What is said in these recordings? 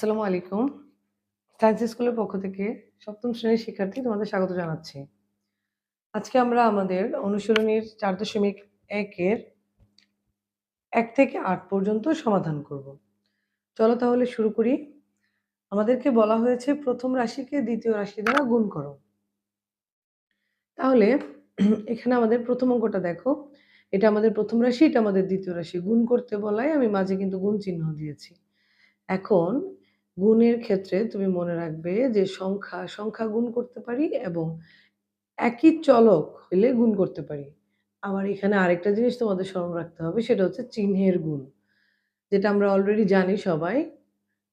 আসসালামু আলাইকুম। সায়েন্স স্কুলের পক্ষ থেকে সপ্তম শ্রেণির শিক্ষার্থী তোমাদের স্বাগত জানাচ্ছি। আজকে আমরা আমাদের অনুশীলনীর চার দশমিক একের এক থেকে আট পর্যন্ত সমাধান করব। চলো তাহলে শুরু করি। আমাদেরকে বলা হয়েছে প্রথম রাশিকে দ্বিতীয় রাশি দ্বারা গুণ করো। তাহলে এখানে আমাদের প্রথম অঙ্কটা দেখো। এটা আমাদের প্রথম রাশি, এটা আমাদের দ্বিতীয় রাশি। গুণ করতে বলায় আমি মাঝে কিন্তু গুণ চিহ্ন দিয়েছি। এখন গুণের ক্ষেত্রে তুমি মনে রাখবে যে সংখ্যা সংখ্যা গুণ করতে পারি এবং একই চলক হইলে গুণ করতে পারি। আবার এখানে আরেকটা জিনিস তোমাদের স্মরণ রাখতে হবে, সেটা হচ্ছে চিহ্নের গুণ। যেটা আমরা অলরেডি জানি সবাই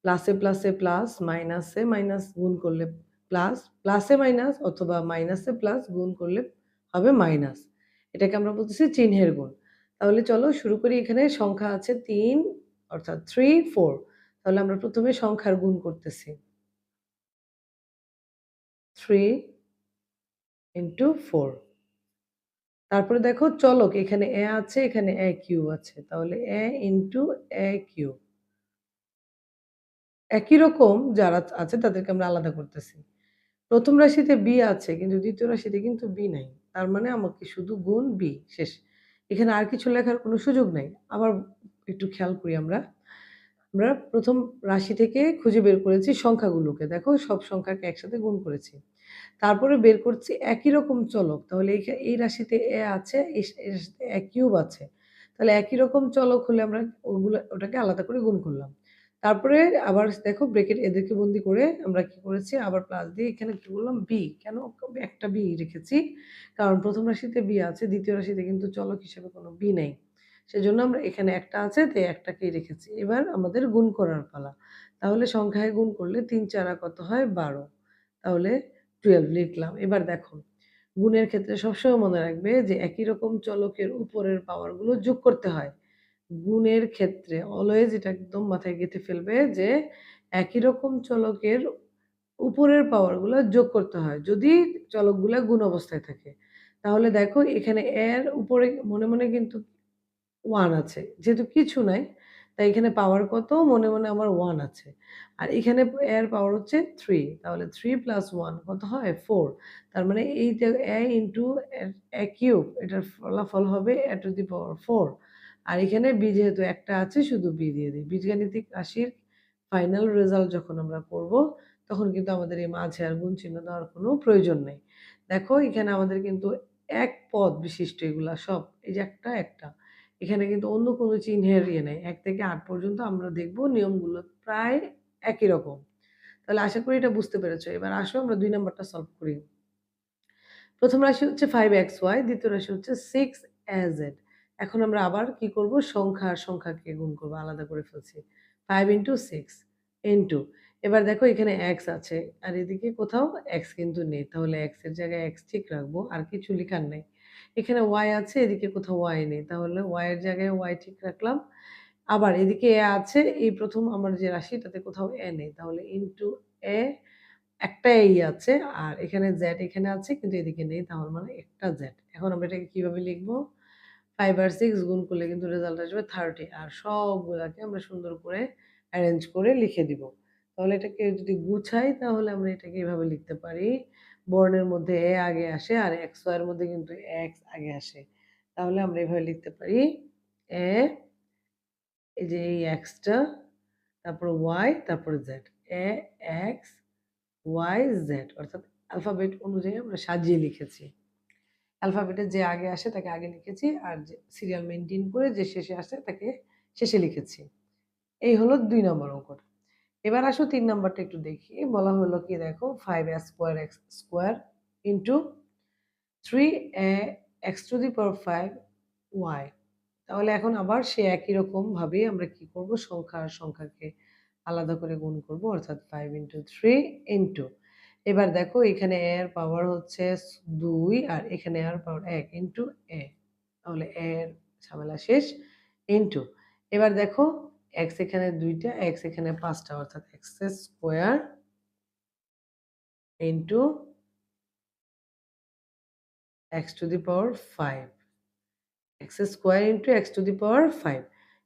প্লাসে প্লাসে প্লাস মাইনাসে মাইনাস গুণ করলে প্লাস প্লাসে মাইনাস অথবা মাইনাসে প্লাস গুণ করলে হবে মাইনাস এটাকে আমরা বলতেছি চিহ্নের গুণ। তাহলে চলো শুরু করি, এখানে সংখ্যা আছে তিন, অর্থাৎ থ্রি ফোর তাহলে আমরা প্রথমে সংখ্যার গুণ করতেছি। থ্রি ইন্টু ফোর তারপরে দেখো চলক, এখানে এ আছে, এখানে এ কিউ আছে। তাহলে এ ইন্টু এ কিউ একই রকম যারা আছে তাদেরকে আমরা আলাদা করতেছি। প্রথম রাশিতে বি আছে, কিন্তু দ্বিতীয় রাশিতে কিন্তু বি নাই। তার মানে আমাকে শুধু গুণ বি শেষ। এখানে আর কিছু লেখার কোনো সুযোগ নাই। আবার একটু খেয়াল করি আমরা। আমরা প্রথম রাশি থেকে খুঁজে বের করেছি সংখ্যাগুলোকে। দেখো, সব সংখ্যাকে একসাথে গুণ করেছি। তারপরে বের করছি একই রকম চলক। তাহলে এই রাশিতে এ আছে, এই রাশিতে এ কিউব আছে। তাহলে একই রকম চলক হলে আমরা ওগুলো, ওটাকে আলাদা করে গুণ করলাম। তারপরে আবার দেখো ব্রেকেট এদেরকে বন্দি করে আমরা কি করেছি? আবার প্লাস দিয়ে এখানে কি বললাম বি কেন? একটা বি রেখেছি। কারণ প্রথম রাশিতে বি আছে, দ্বিতীয় রাশিতে কিন্তু চলক হিসেবে কোনো বি নেই। সেজন্য আমরা এখানে একটা আছে তাই একটাকেই রেখেছি। এবার আমাদের গুণ করার পালা। তাহলে সংখ্যায় গুণ করলে তিন চারা কত হয়? বারো। তাহলে টুয়েলভ লিখলাম। এবার দেখো, গুণের ক্ষেত্রে সবসময় মনে রাখবে যে একই রকম চলকের উপরের পাওয়ারগুলো যোগ করতে হয়। গুণের ক্ষেত্রে অলওয়েজ এটা একদম মাথায় গেঁথে ফেলবে যে একই রকম চলকের উপরের পাওয়ারগুলো যোগ করতে হয়, যদি চলকগুলো গুণ অবস্থায় থাকে। তাহলে দেখো, এখানে এর উপরে মনে মনে কিন্তু ওয়ান আছে। যেহেতু কিছু নাই, তাই এখানে পাওয়ার কত? মনে মনে আমার ওয়ান আছে। আর এখানে এর পাওয়ার হচ্ছে থ্রি তাহলে থ্রি প্লাস ওয়ান কত হয়? ফোর তার মানে এইটা এ ইন্টু এ কিউব এটার ফলাফল হবে এ টু দি পাওয়ার ফোর আর এখানে বি যেহেতু একটা আছে, শুধু বি দিয়ে দিই। বীজগাণিতিক রাশির ফাইনাল রেজাল্ট যখন আমরা করব, তখন কিন্তু আমাদের এই মাঝে আর গুণ চিহ্ন দেওয়ার কোনো প্রয়োজন নেই। দেখো, এখানে আমাদের কিন্তু এক পদ বিশিষ্ট এগুলা সব। এই যে একটা একটা। এখানে কিন্তু অন্য কোনো চিহ্নের ইয়ে নেই। এক থেকে আট পর্যন্ত আমরা দেখব নিয়মগুলো প্রায় একই রকম। তাহলে আশা করি এটা বুঝতে পেরেছ। এবার আসো আমরা দুই নম্বরটা সলভ করি। প্রথম রাশি হচ্ছে ফাইভ এক্স ওয়াই দ্বিতীয় রাশি হচ্ছে সিক্স এজেড এখন আমরা আবার কি করব? সংখ্যা সংখ্যাকে গুণ করব, আলাদা করে ফেলছি। ফাইভ ইন্টু সিক্স ইন্টু এবার দেখো এখানে এক্স আছে, আর এদিকে কোথাও এক্স কিন্তু নেই। তাহলে এক্সের জায়গায় এক্স ঠিক রাখব, আর কিছু লেখার নেই। এখানে ওয়াই আছে, এদিকে কোথাও ওয়াই নেই। তাহলে ওয়াই এর জায়গায় ওয়াই ঠিক রাখলাম। আবার এদিকে এ আছে, এই প্রথম আমার যে রাশি তাতে কোথাও এ নেই। তাহলে ইন্টু এ একটা এই আছে, আর এখানে জেড এখানে আছে, কিন্তু এদিকে নেই। তাহলে মানে একটা জেড এখন আমরা এটাকে কীভাবে লিখব? ফাইভ আর সিক্স গুণ করলে কিন্তু রেজাল্ট আসবে থার্টি আর সবগুলাকে আমরা সুন্দর করে অ্যারেঞ্জ করে লিখে দিব। তাহলে এটাকে যদি গুছাই, তাহলে আমরা এটাকে এভাবে লিখতে পারি। বর্ণের মধ্যে এ আগে আসে আর এক্সের মধ্যে কিন্তু এক্স আগে আসে। তাহলে আমরা এভাবে লিখতে পারি এ এই যে এই এক্সটা তারপর ওয়াই তারপর Z A X Y Z অর্থাৎ অ্যালফাবেট অনুযায়ী আমরা সাজিয়ে লিখেছি। অ্যালফাবেটে যে আগে আসে তাকে আগে লিখেছি আর যে সিরিয়াল মেনটেন করে যে শেষে আসে তাকে শেষে লিখেছি। এই হলো দুই নম্বর অঙ্কটা। এবার আসো তিন নাম্বারটা একটু দেখি। বলা হলো কি দেখো five A square X square into three A X to the power five Y তাহলে এখন আবার সে একই রকমভাবেই আমরা কি করব? সংখ্যা আর সংখ্যাকে আলাদা করে গুণ করব, অর্থাৎ ফাইভ ইন্টু থ্রি ইন্টু এবার দেখো এখানে এর পাওয়ার হচ্ছে দুই আর এখানে এর পাওয়ার এক ইন্টু এ তাহলে এর ঝামেলা শেষ ইন্টু এবার দেখো এক্স এখানে দুইটা এক্স এখানে পাঁচটা, অর্থাৎ X square into X to the power five X square into X to the power five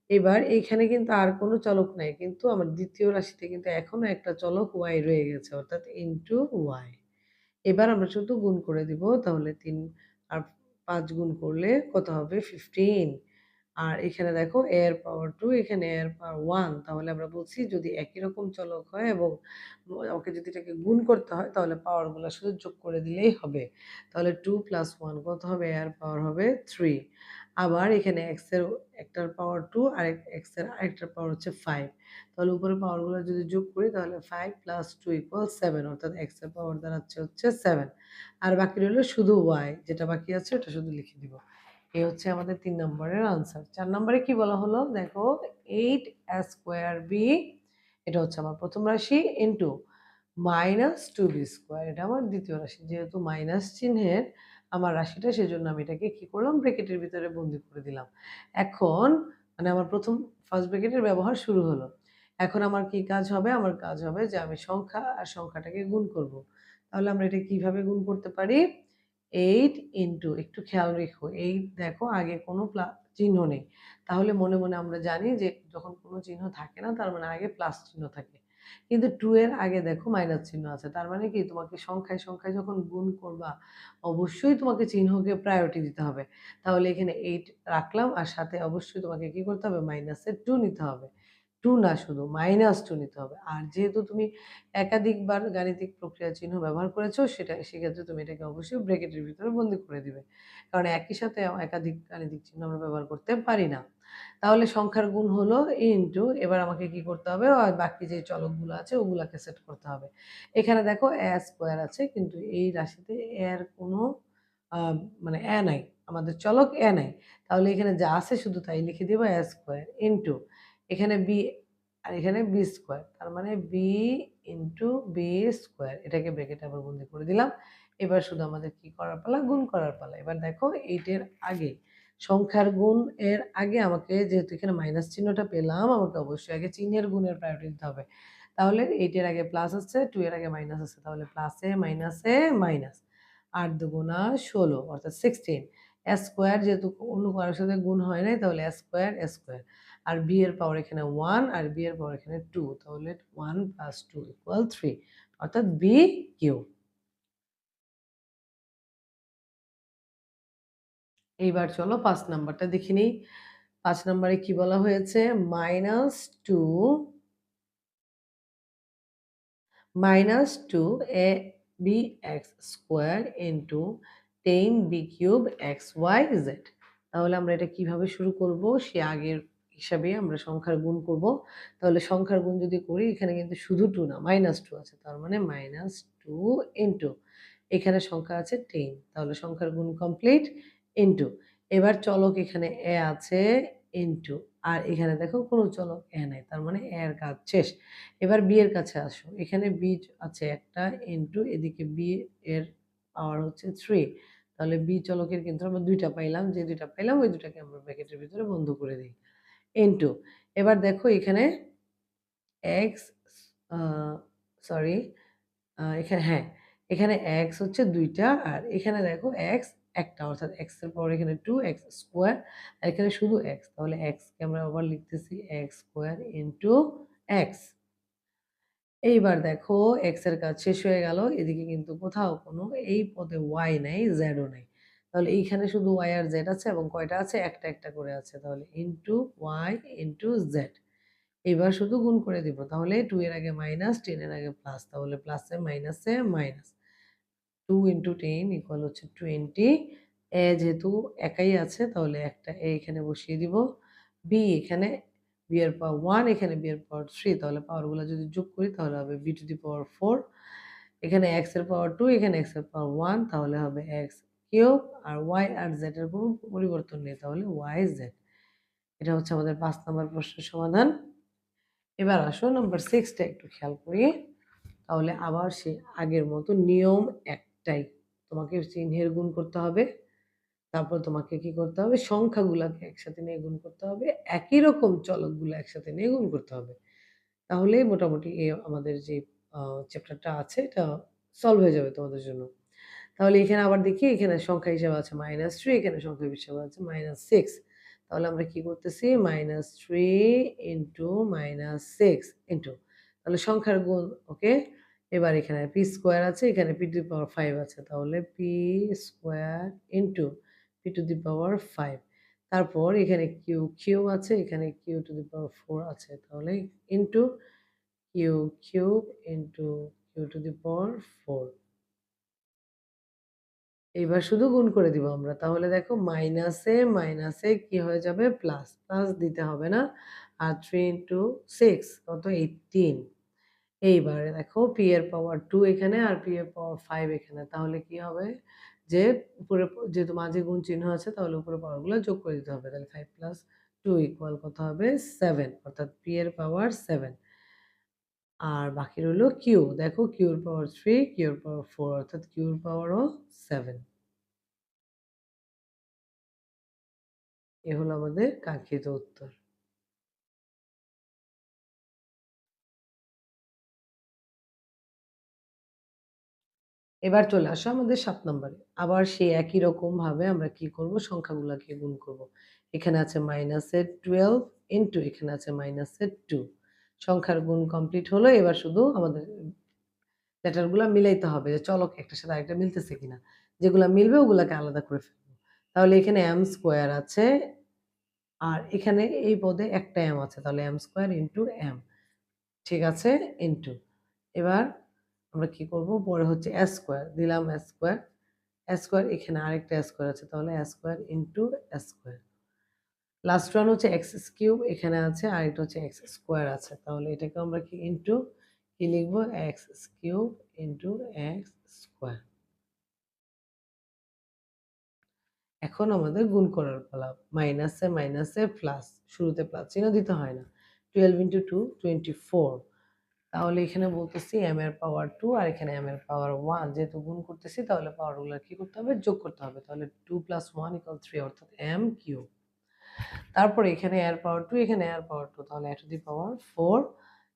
এবার এইখানে কিন্তু আর কোনো চলক নাই, কিন্তু আমার দ্বিতীয় রাশিতে কিন্তু এখনও একটা চলক ওয়াই রয়ে গেছে, অর্থাৎ ইনটু ওয়াই এবার আমরা শুধু গুণ করে দিব, তাহলে তিন আর পাঁচ গুণ করলে কত হবে? ফিফটিন আর এখানে দেখো এর পাওয়ার টু এখানে এর পাওয়ার ওয়ান তাহলে আমরা বলছি যদি একই রকম চলক হয় এবং ওকে যদি এটাকে গুণ করতে হয়, তাহলে পাওয়ারগুলো শুধু যোগ করে দিলেই হবে। তাহলে টু প্লাস ওয়ান কত হবে? এর পাওয়ার হবে থ্রি আবার এখানে এক্সের একটার পাওয়ার টু আর এক্সের আরেকটার পাওয়ার হচ্ছে ফাইভ তাহলে উপরে পাওয়ারগুলো যদি যোগ করি, তাহলে five plus two equal seven অর্থাৎ এক্সের পাওয়ার দাঁড়াচ্ছে হচ্ছে সেভেন আর বাকি রইল শুধু ওয়াই যেটা বাকি আছে ওটা শুধু লিখে দিব। এই হচ্ছে আমাদের তিন নম্বরের আনসার চার নম্বরে কি বলা হলো? দেখো এইট স্কোয়ার বি এটা হচ্ছে আমার প্রথম রাশি into minus two B square এটা আমার দ্বিতীয় রাশি। যেহেতু মাইনাস চিহ্নের আমার রাশিটা, সেজন্য আমি এটাকে কি করলাম? ব্রেকেটের ভিতরে বন্দি করে দিলাম। এখন মানে আমার প্রথম ফার্স্ট ব্রেকেটের ব্যবহার শুরু হলো। এখন আমার কি কাজ হবে? আমার কাজ হবে যে আমি সংখ্যা আর সংখ্যাটাকে গুণ করব। তাহলে আমরা এটা কীভাবে গুণ করতে পারি? এইট ইন্টু একটু খেয়াল রেখো এইট দেখো, আগে কোনো চিহ্ন নেই। তাহলে মনে মনে আমরা জানি যে, যখন কোনো চিহ্ন থাকে না, তার মানে আগে প্লাস চিহ্ন থাকে। কিন্তু টু এর আগে দেখো মাইনাস চিহ্ন আছে। তার মানে কি, তোমাকে সংখ্যায় সংখ্যায় যখন গুণ করবা, অবশ্যই তোমাকে চিহ্নকে প্রায়োরিটি দিতে হবে। তাহলে এখানে এইট রাখলাম, আর সাথে অবশ্যই তোমাকে কি করতে হবে? মাইনাসের টু নিতে হবে। টু না শুধু, মাইনাস টু নিতে হবে। আর যেহেতু তুমি একাধিকবার গাণিতিক প্রক্রিয়া চিহ্ন ব্যবহার করেছ, সেটা, সেক্ষেত্রে তুমি এটাকে অবশ্যই ব্রেকেটের ভিতরে বন্দি করে দিবে। কারণ একই সাথে একাধিক গাণিতিক চিহ্ন আমরা ব্যবহার করতে পারি না। তাহলে সংখ্যার গুণ হলো ইন্টু এবার আমাকে কি করতে হবে? বাকি যে চলকগুলো আছে, ওগুলাকে সেট করতে হবে। এখানে দেখো এ স্কোয়ার আছে, কিন্তু এই রাশিতে এর কোনো মানে এ নাই। আমাদের চলক এ নাই। তাহলে এখানে যা আছে শুধু তাই লিখে দিব এ স্কোয়ার ইন্টু এখানে বি আর এখানে বি স্কোয়ার তার মানে বি ইন্টু বি স্কোয়ার এটাকে ব্রেকেটে আবার বন্দি করে দিলাম। এবার শুধু আমাদের কি করার পালা? গুণ করার পালা। এবার দেখো এইটের আগে, সংখ্যার গুণ এর আগে আমাকে যেহেতু এখানে মাইনাস চিহ্নটা পেলাম, আমাকে অবশ্যই আগে চিহ্নের গুণের প্রায়োরিটি দিতে হবে। তাহলে এইটের আগে প্লাস আছে টু এর আগে মাইনাস আছে, তাহলে প্লাসে মাইনাসে মাইনাস আট দুগুণা ষোলো, অর্থাৎ সিক্সটিন স্কোয়ার যেহেতু অন্য কারোর সাথে গুণ হয় নাই, তাহলে স্কোয়ার স্কোয়ার আর বি এর পাওয়ার এখানে ওয়ান আর বি এর পাওয়ার এখানে টু তাহলে one plus two equal three অর্থাৎ বি কিউ। এইবার চলো পাঁচ নাম্বারটা দেখে নিই। পাঁচ নাম্বারে কি বলা হয়েছে? Minus two minus two A B X square into ten B cube X Y Z তাহলে আমরা এটা কীভাবে শুরু করব? সে আগের হিসাবে আমরা সংখ্যার গুণ করব। তাহলে সংখ্যার গুণ যদি করি, এখানে কিন্তু শুধু টু না মাইনাস টু আছে, তার মানে মাইনাস টু ইন্টু এখানে সংখ্যা আছে টেন তাহলে সংখ্যার গুণ কমপ্লিট ইন্টু এবার চলক এখানে এ আছে ইন্টু আর এখানে দেখো কোনো চলক এ নাই, তার মানে এর কাজ শেষ। এবার বি এর কাছে আসো, এখানে বি আছে একটা ইন্টু এদিকে বি এর পাওয়ার হচ্ছে থ্রি তাহলে বি চলকের কিন্তু আমরা দুইটা পাইলাম, যে দুইটা পাইলাম, ওই দুটাকে আমরা ব্র্যাকেটের ভিতরে বন্ধ করে দিই। ইন্টু এবার দেখো এখানে এক্স সরি এখানে হ্যাঁ এখানে এক্স হচ্ছে দুইটা, আর এখানে দেখো এক্স একটা, অর্থাৎ এক্সের পাওয়ার এখানে টু এক্স স্কোয়ার আর এখানে শুধু এক্স তাহলে এক্সকে আমরা আবার লিখতেছি এক্স স্কোয়ার ইন্টু এক্স এইবার দেখো এক্সের কাজ শেষ হয়ে গেল, এদিকে কিন্তু কোথাও কোনো, এই পদে ওয়াই নাই জেডও নাই। তাহলে এইখানে শুধু ওয়াই আর জেড আছে এবং কয়টা আছে? একটা একটা করে আছে। তাহলে ইন্টু ওয়াই ইন্টু জেড এবার শুধু গুণ করে দিব। তাহলে টু এর আগে মাইনাস টেন এর আগে প্লাস তাহলে প্লাসে মাইনাসে minus two into ten equal হচ্ছে টোয়েন্টি এ যেহেতু একাই আছে, তাহলে একটা এ এখানে বসিয়ে দিব। বি এখানে বি এর পাওয়ার ওয়ান এখানে বি এর পাওয়ার থ্রি তাহলে পাওয়ারগুলো যদি যোগ করি, তাহলে হবে B to the power four এখানে এক্সের পাওয়ার টু এখানে এক্সের পাওয়ার ওয়ান তাহলে হবে এক্স কিউব আর ওয়াই আর জেড এর কোনো পরিবর্তন নেই, তাহলে ওয়াই জেড। এটা হচ্ছে আমাদের পাঁচ নম্বর প্রশ্নের সমাধান। এবার আসো নাম্বার সিক্সটা একটু খেয়াল করি তাহলে আবার সে আগের মতো নিয়ম একটাই। তোমাকে চিহ্নের গুণ করতে হবে, তারপর তোমাকে কি করতে হবে? সংখ্যাগুলোকে একসাথে নিয়ে গুণ করতে হবে, একই রকম চলকগুলো একসাথে নিয়ে গুণ করতে হবে। তাহলে মোটামুটি এ আমাদের যে চ্যাপ্টারটা আছে, এটা সলভ হয়ে যাবে তোমাদের জন্য। তাহলে এখানে আবার দেখি, এখানে সংখ্যা হিসেবে আছে মাইনাস থ্রি এখানে সংখ্যা হিসেবে আছে মাইনাস সিক্স তাহলে আমরা কি করতেছি? Minus three into minus six into তাহলে সংখ্যার গুণ ওকে এবার এখানে পি স্কোয়ার আছে, এখানে P to the power five আছে। তাহলে P square into P to the power five তারপর এখানে কিউ কিউ আছে, এখানে Q to the power four আছে। তাহলে into Q cube into Q to the power four এইবার শুধু গুণ করে দিব আমরা। তাহলে দেখো মাইনাসে মাইনাসে কি হয়ে যাবে? প্লাস প্লাস দিতে হবে না। আর থ্রি ইন্টু সিক্স কত? এইটিন এইবারে দেখো পি এর পাওয়ার টু এখানে আর পি এর পাওয়ার ফাইভ এখানে। তাহলে কি হবে? যে উপরে যেহেতু মাঝে গুণ চিহ্ন আছে, তাহলে উপরে পাওয়ারগুলো যোগ করে দিতে হবে। তাহলে ফাইভ প্লাস টু ইকুয়াল কত হবে? সেভেন অর্থাৎ পি এর পাওয়ার সেভেন আর বাকি রইল কিউ দেখো কিউর পাওয়ার থ্রি কিউর পাওয়ার ফোর অর্থাৎ কিউর পাওয়ারও সেভেন এ হলো আমাদের কাঙ্ক্ষিত উত্তর। এবার চলে আসো আমাদের সাত নম্বরে। আবার সেই একই রকম ভাবে আমরা কি করব? সংখ্যাগুলোকে গুণ করব। এখানে আছে মাইনাসের টুয়েলভ ইন্টু এখানে আছে মাইনাসের টু সংখ্যার গুণ কমপ্লিট হলো, এবার শুধু আমাদের লেটারগুলো মিলাইতে হবে যে চলক একটা সাথে আরেকটা মিলতেছে কিনা। যেগুলো মিলবে ওগুলোকে আলাদা করে ফেলব। তাহলে এখানে এম স্কোয়ার আছে, আর এখানে এই পদে একটা এম আছে, তাহলে এম স্কোয়ার ইন্টু এম ঠিক আছে? ইন্টু এবার আমরা কি করব? পরে হচ্ছে এস স্কোয়ার দিলাম এস স্কোয়ার এস স্কোয়ার এখানে আরেকটা এস স্কোয়ার আছে, তাহলে S square into S square last one হচ্ছে এক্স কিউব এখানে আছে, আর এটা হচ্ছে এক্স স্কোয়ার আছে। তাহলে এটাকে আমরা কি ইন্টু কি লিখব? X cube into X square এখন আমাদের গুণ করার পালা। মাইনাসে মাইনাসে প্লাস শুরুতে প্লাস চিহ্ন দিতে হয় না। Twelve into two twenty four তাহলে এখানে বলতেছি এম এর পাওয়ার টু আর এখানে এম এর পাওয়ার ওয়ান যেহেতু গুণ করতেছি, তাহলে পাওয়ারগুলো কি করতে হবে? যোগ করতে হবে। তাহলে two plus one equal three অর্থাৎ এম কিউ তারপরে এখানে এর পাওয়ার টু এখানে এর পাওয়ার টু তাহলে এ দি পাওয়ার ফোর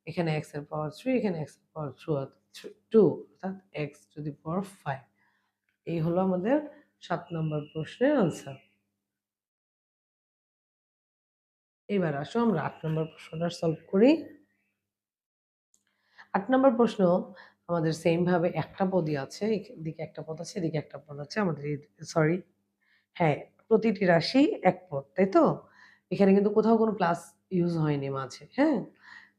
এখানে এক্সের পাওয়ার থ্রি এখানে এক্সের পাওয়ার টু অর্থাৎ X to the power five এই হলো আমাদের সাত নম্বর প্রশ্নের আনসার এবার আসো আমরা আট নম্বর প্রশ্নটা সলভ করি। আট নম্বর প্রশ্ন, আমাদের সেম ভাবে একটা পদই আছে, এদিকে একটা পদ আছে, এদিকে একটা পদ আছে, আমাদের সরি হ্যাঁ প্রতিটি রাশি এক পদ তাই তো? এখানে কিন্তু কোথাও কোনো প্লাস ইউজ হয়নি মাঝে হ্যাঁ?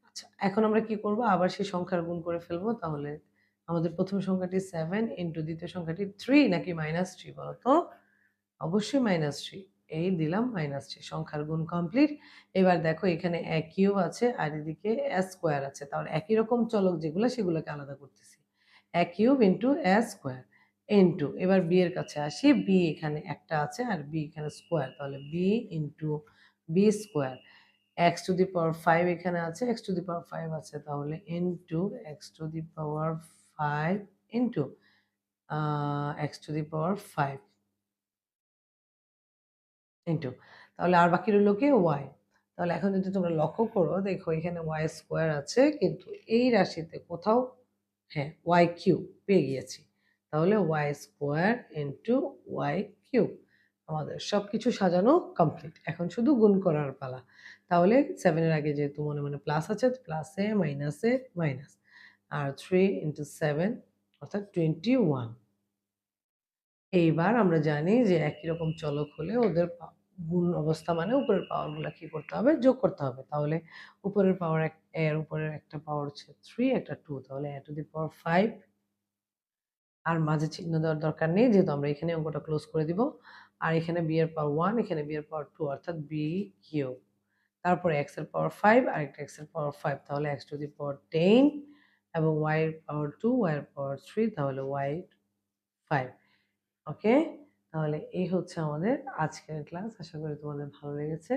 আচ্ছা এখন আমরা কি করব? আবার সেই সংখ্যার গুণ করে ফেলব, তাহলে আমাদের প্রথম সংখ্যাটি সেভেন ইন্টু দ্বিতীয় সংখ্যাটি থ্রি নাকি মাইনাস থ্রি বলতো? অবশ্যই মাইনাস থ্রি এই দিলাম মাইনাস থ্রি সংখ্যার গুণ কমপ্লিট এবার দেখো এখানে এক আছে আর এদিকে এস স্কোয়ার আছে, তাহলে একই রকম চলক যেগুলো, সেগুলোকে আলাদা করতেছি। এক ইন্টু এস স্কোয়ার ইন্টু এবার বি এর কাছে আসি বি এখানে একটা আছে আর বি এখানে স্কোয়ার তাহলে B into B square X to the power five এখানে আছে X to the power five আছে, তাহলে into X to the power five into X to the power five into তাহলে আর বাকি রইল কি? ওয়াই তাহলে এখন যদি তোমরা লক্ষ্য করো, দেখো এখানে ওয়াই স্কোয়ার আছে, কিন্তু এই রাশিতে কোথাও হ্যাঁ ওয়াই কিউ পেয়ে গিয়েছি। তাহলে Y square into Y cube আমাদের সব কিছু সাজানো কমপ্লিট এখন শুধু গুণ করার পালা। তাহলে সেভেনের আগে যেহেতু মনে মনে প্লাস আছে প্লাসে মাইনাসে মাইনাস আর থ্রি ইন্টু সেভেন অর্থাৎ টোয়েন্টি ওয়ান এইবার আমরা জানি যে একই রকম চলক হলে ওদের গুণ অবস্থা মানে উপরের পাওয়ারগুলো কী করতে হবে? যোগ করতে হবে। তাহলে উপরের পাওয়ার এক, এর উপরের একটা পাওয়ার হচ্ছে থ্রি একটা টু তাহলে এ টু দি পাওয়ার ফাইভ আর মাঝে চিহ্ন দেওয়ার দরকার নেই, যেহেতু আমরা এখানে অঙ্কটা ক্লোজ করে দিব। আর এখানে বি এর পাওয়ার ওয়ান এখানে বি এর পাওয়ার টু অর্থাৎ বি কিউ তারপরে এক্সের পাওয়ার ফাইভ আর একটা এক্সের পাওয়ার ফাইভ তাহলে X to the power ten এবং ওয়াই এর পাওয়ার টু ওয়াই এর পাওয়ার থ্রি তাহলে ওয়াই ফাইভ ওকে তাহলে এই হচ্ছে আমাদের আজকের ক্লাস আশা করি তোমাদের ভালো লেগেছে।